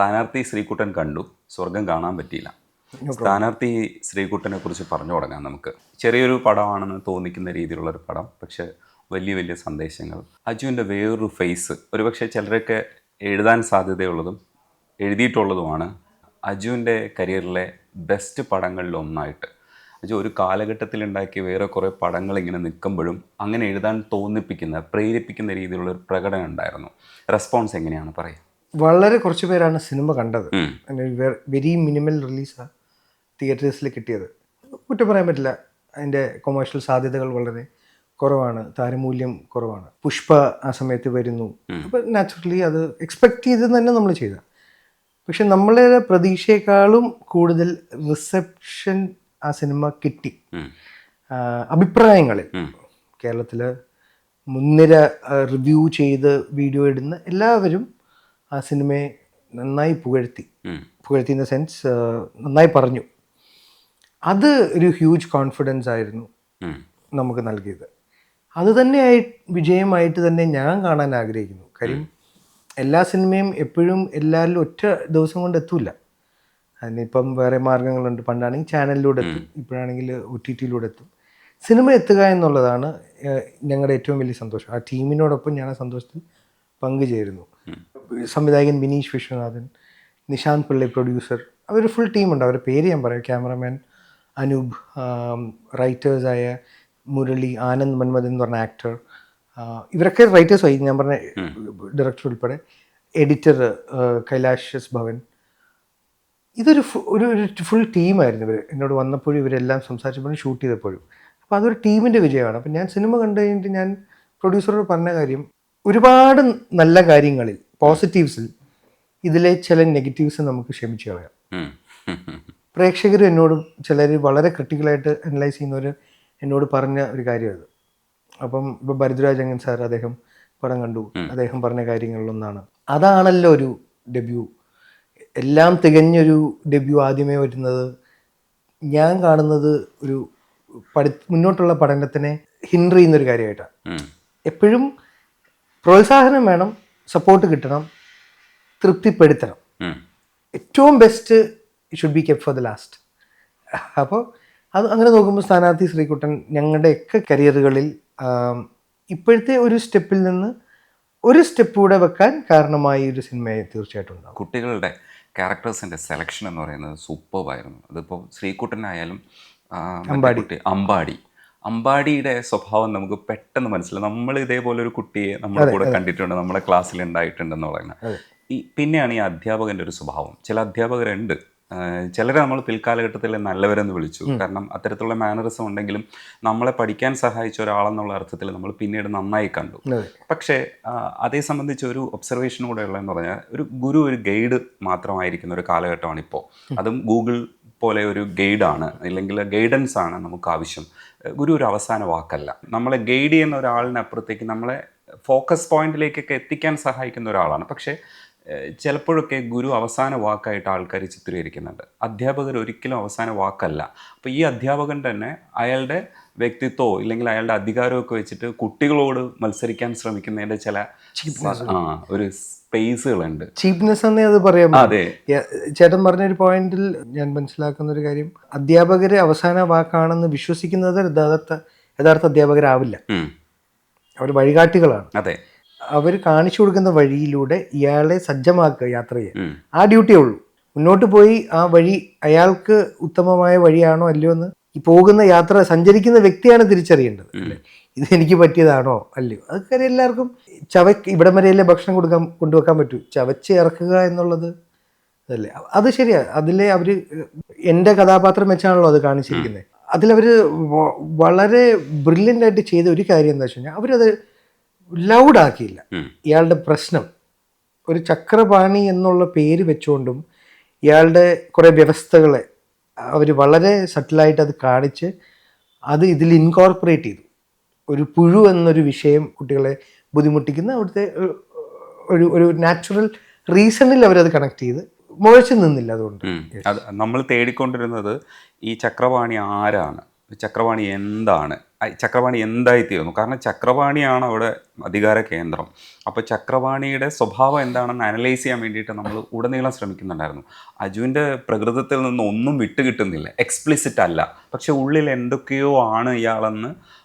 സ്ഥാനാർത്ഥി ശ്രീകുട്ടൻ കണ്ടു. സ്വർഗം കാണാൻ പറ്റിയില്ല. സ്ഥാനാർത്ഥി ശ്രീകുട്ടനെ കുറിച്ച് പറഞ്ഞു തുടങ്ങാം നമുക്ക്. ചെറിയൊരു പടമാണെന്ന് തോന്നിക്കുന്ന രീതിയിലുള്ള ഒരു പടം പക്ഷെ വലിയ വലിയ സന്ദേശങ്ങൾ. അജുവിന്റെ വേറൊരു ഫേസ് ഒരുപക്ഷെ ചിലരൊക്കെ എഴുതാൻ സാധ്യതയുള്ളതും എഴുതിയിട്ടുള്ളതുമാണ് അജുവിന്റെ കരിയറിലെ ബെസ്റ്റ് പടങ്ങളിൽ ഒന്നായിട്ട്. അജു ഒരു കാലഘട്ടത്തിൽ ഉണ്ടാക്കിയ വേറെ കുറേ പടങ്ങൾ ഇങ്ങനെ നിൽക്കുമ്പോഴും അങ്ങനെ എഴുതാൻ തോന്നിപ്പിക്കുന്ന പ്രേരിപ്പിക്കുന്ന രീതിയിലുള്ള ഒരു പ്രകടനം ഉണ്ടായിരുന്നു. റെസ്പോൺസ് എങ്ങനെയാണ് പറയുക വളരെ കുറച്ച് പേരാണ് സിനിമ കണ്ടത്. വെരി മിനിമൽ റിലീസാണ് തിയേറ്റേഴ്സിൽ കിട്ടിയത്. കുറ്റം പറയാൻ പറ്റില്ല. അതിന്റെ കൊമേഴ്ഷ്യൽ സാധ്യതകൾ വളരെ കുറവാണ്. താരമൂല്യം കുറവാണ്. പുഷ്പ ആ സമയത്ത് വരുന്നു. അപ്പം നാച്ചുറലി അത് എക്സ്പെക്ട് ചെയ്ത് തന്നെ നമ്മൾ ചെയ്ത. പക്ഷെ നമ്മളെ പ്രതീക്ഷയെക്കാളും കൂടുതൽ റിസപ്ഷൻ ആ സിനിമ കിട്ടി. അഭിപ്രായങ്ങളിൽ. കേരളത്തിൽ മുൻനിര റിവ്യൂ ചെയ്ത് വീഡിയോ ഇടുന്ന എല്ലാവരും ആ സിനിമയെ നന്നായി പുകഴ്ത്തി. പുകഴ്ത്തി ഇൻ ദ സെൻസ് നന്നായി പറഞ്ഞു. അത് ഒരു ഹ്യൂജ് കോൺഫിഡൻസ് ആയിരുന്നു നമുക്ക് നൽകിയത്. അത് തന്നെയായി വിജയമായിട്ട് തന്നെ ഞാൻ കാണാൻ ആഗ്രഹിക്കുന്നു. കാര്യം എല്ലാ സിനിമയും എപ്പോഴും എല്ലാവരിലും ഒറ്റ ദിവസം കൊണ്ട് എത്തൂല. അതിനിപ്പം വേറെ മാർഗങ്ങളുണ്ട്. പണ്ടാണെങ്കിൽ ചാനലിലൂടെ എത്തും. ഇപ്പോഴാണെങ്കിൽ ഒ ടി ടിയിലൂടെ എത്തും. സിനിമ എത്തുക എന്നുള്ളതാണ് ഞങ്ങളുടെ ഏറ്റവും വലിയ സന്തോഷം. ആ ടീമിനോടൊപ്പം ഞാൻ ആ സന്തോഷത്തിൽ പങ്കുചേരുന്നു. സംവിധായകൻ ബിനീഷ് വിശ്വനാഥൻ നിശാന്ത് പിള്ളി പ്രൊഡ്യൂസർ അവർ ഫുൾ ടീമുണ്ട് അവരുടെ പേര് ഞാൻ പറയാം. ക്യാമറമാൻ അനൂപ് റൈറ്റേഴ്സായ മുരളി ആനന്ദ് മന്മഥൻ എന്ന് പറഞ്ഞ ആക്ടർ ഇവരൊക്കെ റൈറ്റേഴ്സായി ഞാൻ പറഞ്ഞ ഡയറക്ടർ ഉൾപ്പെടെ. എഡിറ്റർ കൈലാഷസ് ഭവൻ. ഇതൊരു ഒരു ഒരു ഫുൾ ടീമായിരുന്നു ഇവർ എന്നോട് വന്നപ്പോഴും ഇവരെല്ലാം സംസാരിച്ചപ്പോഴും ഷൂട്ട് ചെയ്തപ്പോഴും. അപ്പോൾ അതൊരു ടീമിന്റെ വിജയമാണ്. അപ്പം ഞാൻ സിനിമ കണ്ടു കഴിഞ്ഞിട്ട് ഞാൻ പ്രൊഡ്യൂസറോട് പറഞ്ഞ കാര്യം ഒരുപാട് നല്ല കാര്യങ്ങളിൽ പോസിറ്റീവ്സിൽ ഇതിലെ ചില നെഗറ്റീവ്സ് നമുക്ക് ക്ഷമിച്ചു കളയാം. പ്രേക്ഷകർ എന്നോട് ചിലർ വളരെ ക്രിട്ടിക്കലായിട്ട് അനലൈസ് ചെയ്യുന്നവർ എന്നോട് പറഞ്ഞ ഒരു കാര്യമാണ്. അപ്പം ഇപ്പം ഭരദ്രാജങ്കൻ സാർ അദ്ദേഹം പടം കണ്ടു. അദ്ദേഹം പറഞ്ഞ കാര്യങ്ങളിലൊന്നാണ്. അതാണല്ലോ ഒരു ഡെബ്യൂ എല്ലാം തികഞ്ഞൊരു ഡെബ്യൂ ആദ്യമേ വരുന്നത്. ഞാൻ കാണുന്നത് ഒരു പഠി മുന്നോട്ടുള്ള പഠനത്തിനെ ഹിൻഡർ ചെയ്യുന്നൊരു കാര്യമായിട്ടാണ്. എപ്പോഴും പ്രോത്സാഹനം വേണം സപ്പോർട്ട് കിട്ടണം തൃപ്തിപ്പെടുത്തണം. ഏറ്റവും best should be kept for the last അപ്പോൾ അത് അങ്ങനെ നോക്കുമ്പോൾ സ്ഥാനാർത്ഥി ശ്രീകുട്ടൻ ഞങ്ങളുടെയൊക്കെ കരിയറുകളിൽ ഇപ്പോഴത്തെ ഒരു സ്റ്റെപ്പിൽ നിന്ന് ഒരു സ്റ്റെപ്പ് കൂടെ വെക്കാൻ കാരണമായി ഒരു സിനിമയെ തീർച്ചയായിട്ടും ഉണ്ടാകും. കുട്ടികളുടെ ക്യാരക്ടേഴ്സിന്റെ സെലക്ഷൻ എന്ന് പറയുന്നത് സൂപ്പർബായിരുന്നു അതിപ്പോൾ ശ്രീകുട്ടനായാലും അമ്പാടി. അമ്പാടി. അമ്പാടിയുടെ സ്വഭാവം നമുക്ക് പെട്ടെന്ന് മനസ്സിലാവും. നമ്മൾ ഇതേപോലെ ഒരു കുട്ടിയെ നമ്മുടെ കൂടെ കണ്ടിട്ടുണ്ട് നമ്മുടെ ക്ലാസ്സിൽ ഉണ്ടായിട്ടുണ്ടെന്ന് പറയുന്നത്. ഈ പിന്നെയാണ് ഈ അധ്യാപകന്റെ ഒരു സ്വഭാവം. ചില അധ്യാപകരുണ്ട്. ചിലരെ നമ്മൾ പിൽക്കാലഘട്ടത്തിൽ നല്ലവരെന്ന് വിളിച്ചു. കാരണം അത്തരത്തിലുള്ള മാനറിസം ഉണ്ടെങ്കിലും നമ്മളെ പഠിക്കാൻ സഹായിച്ച ഒരാളെന്നുള്ള അർത്ഥത്തിൽ നമ്മൾ പിന്നീട് നന്നായി കണ്ടു. പക്ഷേ അതേ സംബന്ധിച്ച് ഒരു ഒബ്സർവേഷൻ കൂടെ ഉള്ളതെന്ന് പറഞ്ഞാൽ ഒരു ഗുരു ഒരു ഗൈഡ് മാത്രമായിരിക്കുന്ന ഒരു കാലഘട്ടമാണ് ഇപ്പോൾ. അതും ഗൂഗിൾ പോലെ ഒരു ഗൈഡാണ് അല്ലെങ്കിൽ ഗൈഡൻസ് ആണ് നമുക്ക് ആവശ്യം. ഗുരു ഒരു അവസാന വാക്കല്ല. നമ്മളെ ഗൈഡ് ചെയ്യുന്ന ഒരാളിനപ്പുറത്തേക്ക് നമ്മളെ ഫോക്കസ് പോയിന്റിലേക്കൊക്കെ എത്തിക്കാൻ സഹായിക്കുന്ന ഒരാളാണ്. പക്ഷേ ചിലപ്പോഴൊക്കെ ഗുരു അവസാന വാക്കായിട്ട് ആൾക്കാർ ചിത്രീകരിക്കുന്നുണ്ട്. അധ്യാപകർ ഒരിക്കലും അവസാന വാക്കല്ല. അപ്പോൾ ഈ അധ്യാപകൻ തന്നെ അയാളുടെ വ്യക്തിത്വമോ ഇല്ലെങ്കിൽ അയാളുടെ അധികാരമൊക്കെ വെച്ചിട്ട് കുട്ടികളോട് മത്സരിക്കാൻ ശ്രമിക്കുന്നതിന്റെ ചില ആ ഒരു സ്പേസുകളുണ്ട് ചീപ്നെസ് എന്നേ അത് പറയാം. അതെ. ചേട്ടൻ പറഞ്ഞ ഒരു പോയിന്റിൽ ഞാൻ മനസ്സിലാക്കുന്ന ഒരു കാര്യം. അധ്യാപകര് അവസാന വാക്കാണെന്ന് വിശ്വസിക്കുന്നത് യഥാർത്ഥ യഥാർത്ഥ അധ്യാപകരാവില്ല. അവർ വഴികാട്ടികളാണ്. അതെ. അവർ കാണിച്ചു കൊടുക്കുന്ന വഴിയിലൂടെ ഇയാളെ സജ്ജമാക്കുക യാത്ര ചെയ്യാൻ. ആ ഡ്യൂട്ടിയേ ഉള്ളൂ. മുന്നോട്ട് പോയി ആ വഴി അയാൾക്ക് ഉത്തമമായ വഴിയാണോ അല്ലയോ എന്ന് ഈ പോകുന്ന യാത്ര സഞ്ചരിക്കുന്ന വ്യക്തിയാണ് തിരിച്ചറിയേണ്ടത്. ഇത് എനിക്ക് പറ്റിയതാണോ? അല്ലയോ? അതൊക്കെ എല്ലാവർക്കും ചവ ഇവിടം വരെയല്ലേ ഭക്ഷണം കൊടുക്കാൻ കൊണ്ടുവെക്കാൻ പറ്റൂ. ചവച്ച് ഇറക്കുക എന്നുള്ളത് അതല്ലേ അത് ശരിയാ. അതിലെ അവർ എന്റെ കഥാപാത്രം വെച്ചാണല്ലോ അത് കാണിച്ചിരിക്കുന്നത്. അതിലവർ വളരെ ബ്രില്യന്റ് ആയിട്ട് ചെയ്ത ഒരു കാര്യം എന്താ വെച്ച് കഴിഞ്ഞാൽ അവരത് ലൗഡാക്കിയില്ല. ഇയാളുടെ പ്രശ്നം. ഒരു ചക്രപാണി എന്നുള്ള പേര് വെച്ചുകൊണ്ടും ഇയാളുടെ കുറേ വ്യവസ്ഥകളെ അവർ വളരെ സട്ടിലായിട്ട് അത് കാണിച്ച് അത് ഇതിൽ ഇൻകോർപ്പറേറ്റ് ചെയ്തു. ഒരു പുഴു എന്നൊരു വിഷയം കുട്ടികളെ ബുദ്ധിമുട്ടിക്കുന്ന അവിടുത്തെ ഒരു ഒരു നാച്ചുറൽ റീസണിൽ അവരത് കണക്ട് ചെയ്ത് മുഴച്ചു നിന്നില്ല അതുകൊണ്ട്. അത് നമ്മൾ തേടിക്കൊണ്ടിരുന്നത് ഈ ചക്രവാണി ആരാണ്? ചക്രവാണി എന്താണ്? ചക്രപാണി എന്തായിത്തീരുന്നു കാരണം ചക്രപാണിയാണ് അവിടെ അധികാര കേന്ദ്രം. അപ്പോൾ ചക്രപാണിയുടെ സ്വഭാവം എന്താണെന്ന് അനലൈസ് ചെയ്യാൻ വേണ്ടിയിട്ട് നമ്മൾ ഉടനീളം ശ്രമിക്കുന്നുണ്ടായിരുന്നു. അജുവിന്റെ പ്രകൃതത്തിൽ നിന്ന് ഒന്നും വിട്ടുകിട്ടുന്നില്ല. എക്സ്പ്ലിസിറ്റ് അല്ല. പക്ഷേ ഉള്ളിൽ എന്തൊക്കെയോ ആണ് ഇയാളെന്ന്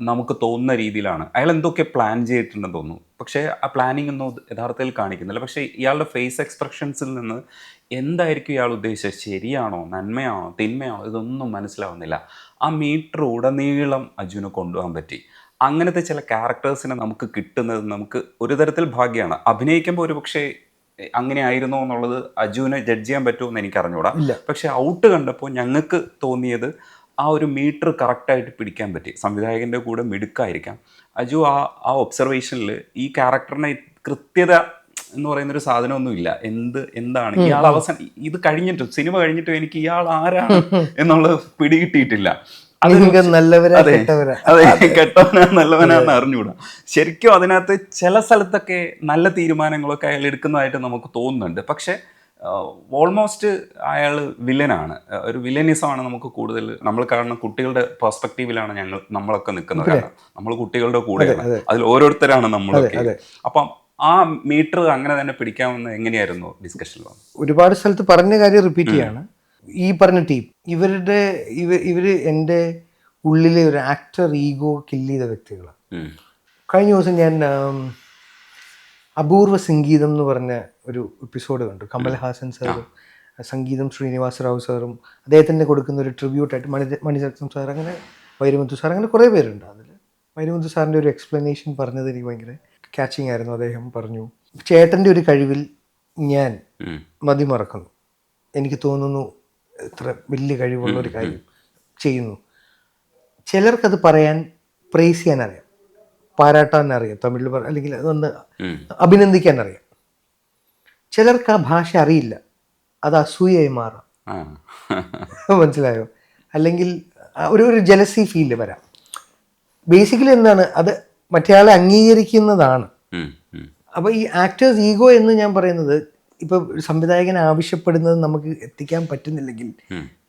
നമുക്ക് തോന്നുന്ന രീതിയിലാണ്. അയാൾ എന്തൊക്കെ പ്ലാൻ ചെയ്തിട്ടുണ്ടെന്ന് തോന്നുന്നു. പക്ഷേ ആ പ്ലാനിങ് ഒന്നും യഥാർത്ഥത്തിൽ കാണിക്കുന്നില്ല. പക്ഷേ ഇയാളുടെ ഫേസ് എക്സ്പ്രഷൻസിൽ നിന്ന് എന്തായിരിക്കും ഇയാൾ ഉദ്ദേശിച്ചത്? ശരിയാണോ? നന്മയാണോ? തിന്മയാണോ? ഇതൊന്നും മനസ്സിലാവുന്നില്ല. ആ മീറ്റർ ഉടനീളം അജുവിനെ കൊണ്ടുപോകാൻ പറ്റി. അങ്ങനത്തെ ചില ക്യാരക്ടേഴ്സിനെ നമുക്ക് കിട്ടുന്നത് നമുക്ക് ഒരു തരത്തിൽ ഭാഗ്യമാണ്. അഭിനയിക്കുമ്പോൾ ഒരു പക്ഷേ അങ്ങനെ ആയിരുന്നോ എന്നുള്ളത് അജുവിനെ ജഡ്ജ് ചെയ്യാൻ പറ്റുമോ എന്ന് എനിക്ക് അറിഞ്ഞൂടാ ഇല്ല. പക്ഷെ ഔട്ട് കണ്ടപ്പോൾ ഞങ്ങൾക്ക് തോന്നിയത് ആ ഒരു മീറ്റർ കറക്റ്റായിട്ട് പിടിക്കാൻ പറ്റി. സംവിധായകന്റെ കൂടെ മിടുക്കായിരിക്കാം. അജു ആ ആ ഒബ്സർവേഷനിൽ ഈ ക്യാരക്ടറിനെ കൃത്യത എന്ന് പറയുന്ന ഒരു സാധനമൊന്നും ഇല്ല എന്ത് എന്താണ്? ഇയാൾ അവസാനം ഇത് കഴിഞ്ഞിട്ടും സിനിമ കഴിഞ്ഞിട്ടും എനിക്ക് ഇയാൾ ആരാണ് എന്നുള്ളത് പിടികിട്ടിയിട്ടില്ല. കെട്ടവനാ നല്ലവനാന്ന് അറിഞ്ഞുകൂടാ. ശരിക്കും അതിനകത്ത് ചില സ്ഥലത്തൊക്കെ നല്ല തീരുമാനങ്ങളൊക്കെ അയാൾ എടുക്കുന്നതായിട്ട് നമുക്ക് തോന്നുന്നുണ്ട്. പക്ഷെ ഓൾമോസ്റ്റ് അയാൾ വില്ലനാണ്. ഒരു വില്ലനിസമാണ് നമുക്ക് കൂടുതൽ നമ്മൾ കാണുന്ന കുട്ടികളുടെ പെർസ്പെക്റ്റീവിലാണ് ഞങ്ങൾ നമ്മളൊക്കെ നിൽക്കുന്നത്. കാരണം നമ്മൾ കുട്ടികളുടെ കൂടെയാണ്. അതിൽ ഓരോരുത്തരാണ് നമ്മളൊക്കെ. അപ്പം ആ മീറ്റർ അങ്ങനെ തന്നെ പിടിക്കാമെന്ന് എങ്ങനെയായിരുന്നു ഡിസ്കഷൻ ഒരുപാട് സ്ഥലത്ത് പറഞ്ഞ കാര്യം റിപ്പീറ്റ് ചെയ്യാണ്. ഈ പറഞ്ഞ ടീം ഇവരുടെ ഇവ ഇവർ എന്റെ ഉള്ളിലെ ഒരു ആക്ടർ ഈഗോ കില്ല് ചെയ്ത വ്യക്തികളാണ്. കഴിഞ്ഞ ദിവസം ഞാൻ അപൂർവ സംഗീതം എന്ന് പറഞ്ഞ ഒരു എപ്പിസോഡ് കണ്ടു. കമൽഹാസൻ സാറും സംഗീതം ശ്രീനിവാസ റാവു സാറും അദ്ദേഹത്തിന് കൊടുക്കുന്ന ഒരു ട്രിബ്യൂട്ടായിട്ട് മണി മണിരത്നം സാർ അങ്ങനെ വൈരമുത്തു സാർ അങ്ങനെ കുറേ പേരുണ്ട് അതിൽ വൈരമുത്തു സാറിന്റെ ഒരു എക്സ്പ്ലനേഷൻ പറഞ്ഞത് എനിക്ക് ഭയങ്കര ക്യാച്ചിങ് ആയിരുന്നു അദ്ദേഹം പറഞ്ഞു. ചേട്ടന്റെ ഒരു കഴിവിൽ ഞാൻ മതി മതിമറക്കുന്നു. എനിക്ക് തോന്നുന്നു ഇത്ര വലിയ കഴിവുള്ള ഒരു കാര്യം ചെയ്യുന്നു. ചിലർക്കത് പറയാൻ പ്രേസ് ചെയ്യാൻ അറിയാം പാരാട്ടാൻ അറിയാം തമിഴിൽ പറ അല്ലെങ്കിൽ അതൊന്ന്. അഭിനന്ദിക്കാൻ അറിയാം ചിലർക്ക് ആ ഭാഷ അറിയില്ല. അത് അസൂയായി മാറാം. മനസ്സിലായോ? അല്ലെങ്കിൽ ഒരു ഒരു ജലസി ഫീൽ വരാം. ബേസിക്കലി എന്താണ്? അത് മറ്റേയാളെ അംഗീകരിക്കുന്നതാണ്. അപ്പോൾ ഈ ആക്ടേഴ്സ് ഈഗോ എന്ന് ഞാൻ പറയുന്നത് ഇപ്പോൾ സംവിധായകൻ ആവശ്യപ്പെടുന്നത് നമുക്ക് എത്തിക്കാൻ പറ്റുന്നില്ലെങ്കിൽ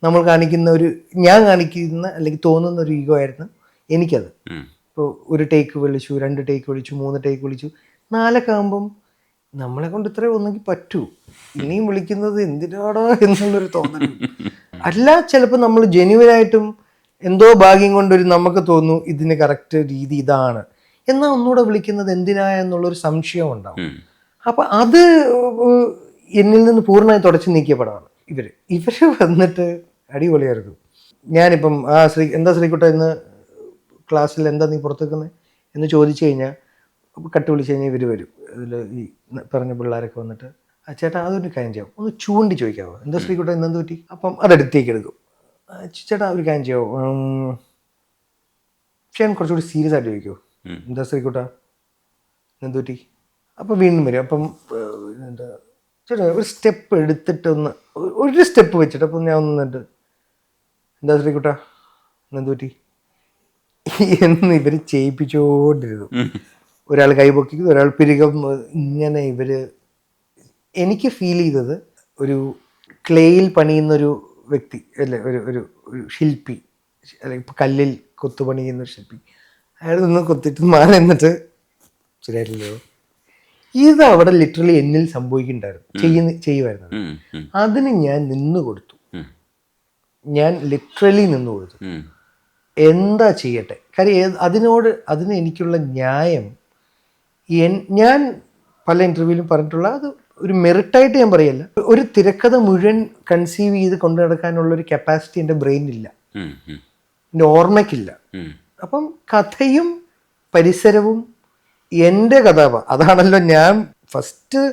നമ്മൾ കാണിക്കുന്ന ഒരു ഞാൻ കാണിക്കുന്ന അല്ലെങ്കിൽ തോന്നുന്ന ഒരു ഈഗോ ആയിരുന്നു എനിക്കത്. ഇപ്പോൾ ഒരു ടേക്ക് വിളിച്ചു രണ്ട് ടേക്ക് വിളിച്ചു മൂന്ന് ടേക്ക് വിളിച്ചു. നാലൊക്കെ ആകുമ്പം നമ്മളെ കൊണ്ട് ഇത്രയും ഒന്നെങ്കിൽ പറ്റൂ. ഇനിയും വിളിക്കുന്നത് എന്തിനാടോ എന്നുള്ളൊരു തോന്നൽ. അല്ല ചിലപ്പോൾ നമ്മൾ ജെന്യുവനായിട്ടും എന്തോ ഭാഗ്യം കൊണ്ടൊരു നമുക്ക് തോന്നുന്നു ഇതിന് കറക്റ്റ് രീതി ഇതാണ്. എന്നാൽ ഒന്നുകൂടെ വിളിക്കുന്നത് എന്തിനാ എന്നുള്ളൊരു സംശയം ഉണ്ടാവും. അപ്പം അത് എന്നിൽ നിന്ന് പൂർണമായി തുടച്ചു നീക്കിയ പടമാണ് ഇവർ ഇവർ വന്നിട്ട് അടിപൊളിയായിരുന്നു. ഞാനിപ്പം ആ ശ്രീ എന്താ ശ്രീകുട്ട ഇന്ന് ക്ലാസ്സിൽ എന്താ നീ പുറത്തേക്കുന്നത് എന്ന് ചോദിച്ചു കഴിഞ്ഞാൽ കട്ട് വിളിച്ച് കഴിഞ്ഞാൽ ഇവർ വരും. ഇതിൽ ഈ പറഞ്ഞ പിള്ളേരൊക്കെ വന്നിട്ട് ആ ചേട്ടാ അതൊരു കാര്യം ചെയ്യാം. ഒന്ന് ചൂണ്ടി ചോദിക്കാവോ? എന്താ ശ്രീകുട്ടൻ ഇന്നെന്ത് പറ്റി? അപ്പം അതെടുത്തേക്ക് എടുക്കും. ചേട്ടാ ഒരു കാര്യം ചെയ്യാവോ? ചേട്ടൻ കുറച്ചുകൂടി സീരിയസ് ആയിട്ട് ചോദിക്കുമോ എന്താ ശ്രീകുട്ട? എന്ത് പറ്റി? അപ്പം വീണ്ടും വരും. അപ്പം എന്താ ചേട്ടാ ഒരു സ്റ്റെപ്പ് എടുത്തിട്ടൊന്ന് ഒന്ന് ഒരു സ്റ്റെപ്പ് വെച്ചിട്ട് അപ്പം ഞാൻ ഒന്ന് എന്താ ശ്രീകുട്ട? എന്ത് പറ്റി? എന്ന് ഇവർ ചെയ്യിപ്പിച്ചുകൊണ്ടിരുന്നു. ഒരാൾ കൈപൊക്കിക്കുന്നു ഒരാൾ പിരികം ഇങ്ങനെ ഇവർ എനിക്ക് ഫീൽ ചെയ്തത് ഒരു ക്ലേയിൽ പണിയുന്നൊരു വ്യക്തി അല്ലെ ഒരു ഒരു ഒരു ശില്പി അല്ലെങ്കിൽ ഇപ്പം കല്ലിൽ കൊത്തുപണിയുന്ന ഒരു ശില്പി. അയാൾ നിന്ന് കൊത്തിട്ട് മാറി എന്നിട്ട് ശരിയായിട്ടില്ലയോ ഇത് അവിടെ ലിറ്ററലി എന്നിൽ സംഭവിക്കുന്നുണ്ടായിരുന്നു. ചെയ്യുന്ന ചെയ്യുമായിരുന്നു. അതിന് ഞാൻ നിന്ന് കൊടുത്തു ഞാൻ ലിറ്ററലി നിന്ന് കൊടുത്തു. എന്താ ചെയ്യട്ടെ? കാര്യം അതിനോട് അതിന് എനിക്കുള്ള ന്യായം എൻ ഞാൻ പല ഇന്റർവ്യൂവിലും പറഞ്ഞിട്ടുള്ള അത് ഒരു മെറിറ്റായിട്ട് ഞാൻ പറയല്ല. ഒരു തിരക്കഥ മുഴുവൻ കൺസീവ് ചെയ്ത് കൊണ്ടു നടക്കാനുള്ള ഒരു കപ്പാസിറ്റി എന്റെ ബ്രെയിനില്ല. എന്റെ ഓർമ്മയ്ക്കില്ല. അപ്പം കഥയും പരിസരവും എന്റെ കഥാപ അതാണല്ലോ ഞാൻ ഫസ്റ്റ്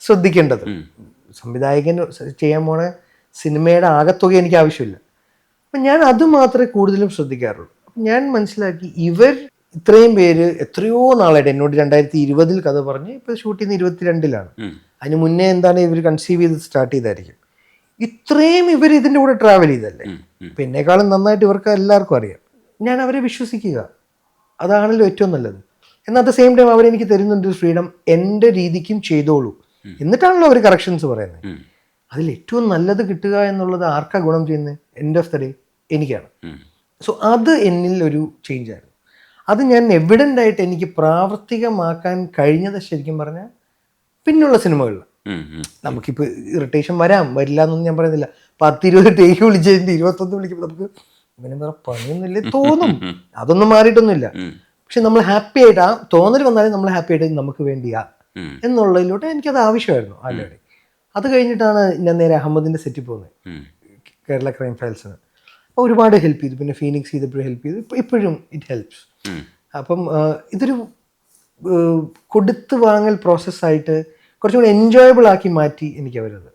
ശ്രദ്ധിക്കേണ്ടത്. സംവിധായകൻ ചെയ്യാൻ പോണ സിനിമയുടെ ആകത്തുക എനിക്ക് ആവശ്യമില്ല. അപ്പം ഞാൻ അത് മാത്രമേ കൂടുതലും ശ്രദ്ധിക്കാറുള്ളൂ. അപ്പം ഞാൻ മനസ്സിലാക്കി ഇവർ ഇത്രയും പേര് എത്രയോ നാളായിട്ട് എന്നോട് രണ്ടായിരത്തി ഇരുപതിൽ കഥ പറഞ്ഞ് ഇപ്പോൾ ഷൂട്ട് ചെയ്യുന്ന ഇരുപത്തിരണ്ടിലാണ്. അതിന് മുന്നേ എന്താണ് ഇവർ കൺസീവ് ചെയ്ത് സ്റ്റാർട്ട് ചെയ്തായിരിക്കും. ഇത്രയും ഇവർ ഇതിന്റെ കൂടെ ട്രാവൽ ചെയ്തല്ലേ? പിന്നേക്കാളും. നന്നായിട്ട് ഇവർക്ക് എല്ലാവർക്കും അറിയാം. ഞാൻ അവരെ വിശ്വസിക്കുക. അതാണല്ലോ ഏറ്റവും നല്ലത്. എന്നാൽ അറ്റ് ദ സെയിം ടൈം അവരെനിക്ക് തരുന്നുണ്ട് ഫ്രീഡം എന്റെ രീതിക്കും ചെയ്തോളൂ. എന്നിട്ടാണല്ലോ അവർ കറക്ഷൻസ് പറയുന്നത്. അതിൽ ഏറ്റവും നല്ലത് കിട്ടുക എന്നുള്ളത് ആർക്കാ ഗുണം ചെയ്യുന്നത്? എൻഡ് ഓഫ് ദ ഡേ എനിക്കാണ്. സോ അത് എന്നിൽ ഒരു ചേഞ്ച് ആയിരുന്നു. അത് ഞാൻ എവിഡന്റ് ആയിട്ട് എനിക്ക് പ്രാവർത്തികമാക്കാൻ കഴിഞ്ഞത് ശരിക്കും പറഞ്ഞാൽ പിന്നുള്ള സിനിമകളിൽ. നമുക്കിപ്പോൾ ഇറിറ്റേഷൻ വരാം വരില്ല എന്നൊന്നും ഞാൻ പറയുന്നില്ല. പത്തിരുപത് ടേക്ക് വിളിച്ചതിന്റെ ഇരുപത്തൊന്ന് വിളിക്കുമ്പോൾ നമുക്ക് ഇവന് വേറെ പണിയൊന്നുമില്ലേ തോന്നും. അതൊന്നും മാറിയിട്ടൊന്നുമില്ല. പക്ഷെ നമ്മൾ ഹാപ്പി ആയിട്ട് ആ തോന്നൽ വന്നാലും നമ്മൾ ഹാപ്പി ആയിട്ട് നമുക്ക് വേണ്ടിയാ. എന്നുള്ളതിലോട്ട് എനിക്കത് ആവശ്യമായിരുന്നു ആൾറെഡി അത് കഴിഞ്ഞിട്ടാണ് ഞാൻ നേരെ അഹമ്മദിന്റെ സെറ്റിൽ പോകുന്നത്. കേരള ക്രൈം ഫയൽസിന് ഒരുപാട് ഹെൽപ്പ് ചെയ്തു. പിന്നെ ഫീനിക്സ് ചെയ്തപ്പോഴും ഹെൽപ്പ് ചെയ്തു. ഇപ്പം ഇപ്പോഴും ഇറ്റ് ഹെൽപ്സ് അപ്പം ഇതൊരു കൊടുത്തു വാങ്ങൽ പ്രോസസ്സായിട്ട് കുറച്ചും കൂടി എൻജോയബിൾ ആക്കി മാറ്റി എനിക്ക് അവരത്.